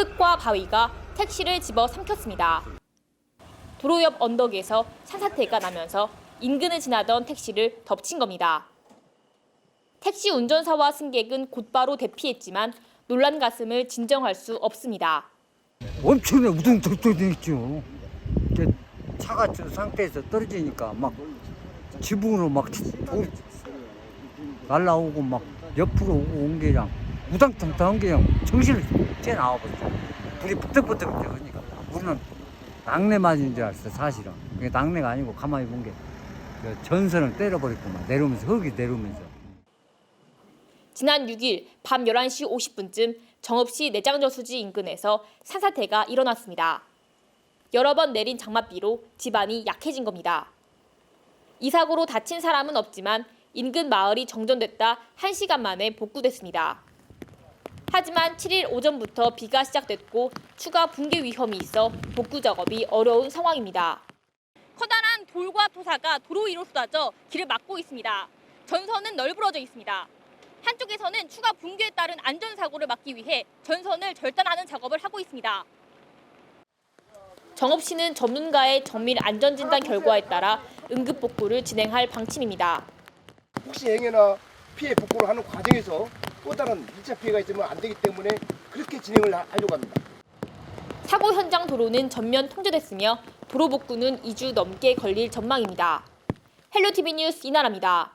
흙과 바위가 택시를 집어 삼켰습니다. 도로 옆 언덕에서 산사태가 나면서 인근을 지나던 택시를 덮친 겁니다. 택시 운전사와 승객은 곧바로 대피했지만 놀란 가슴을 진정할 수 없습니다. 엄청나게 우등덕덕했죠. 이제 차가 저 상태에서 떨어지니까 막 지붕으로 막돌 날라오고 막 옆으로 오고 온게 그냥 우당탕탕한 게 그냥 정신을 째 나와버렸어. 불이 부쩍부쩍 되니까 우리는 낙내 맞은 줄 알았어 사실은. 그게 낙내가 아니고 가만히 본 게 전선을 때려버렸구만 내려오면서 흙이 내려오면서. 지난 6일 밤 11시 50분쯤 정읍시 내장저수지 인근에서 산사태가 일어났습니다. 여러 번 내린 장맛비로 집안이 약해진 겁니다. 이 사고로 다친 사람은 없지만 인근 마을이 정전됐다 1시간 만에 복구됐습니다. 하지만 7일 오전부터 비가 시작됐고 추가 붕괴 위험이 있어 복구 작업이 어려운 상황입니다. 커다란 돌과 토사가 도로 위로 쏟아져 길을 막고 있습니다. 전선은 널브러져 있습니다. 한쪽에서는 추가 붕괴에 따른 안전사고를 막기 위해 전선을 절단하는 작업을 하고 있습니다. 정읍시는 전문가의 정밀 안전진단 결과에 따라 응급 복구를 진행할 방침입니다. 혹시 행여나 피해 복구를 하는 과정에서 또 다른 2차 피해가 있으면 안 되기 때문에 그렇게 진행을 하- 하려고 합니다. 사고 현장 도로는 전면 통제됐으며 도로 복구는 2주 넘게 걸릴 전망입니다. 헬로티비 뉴스 이나라입니다.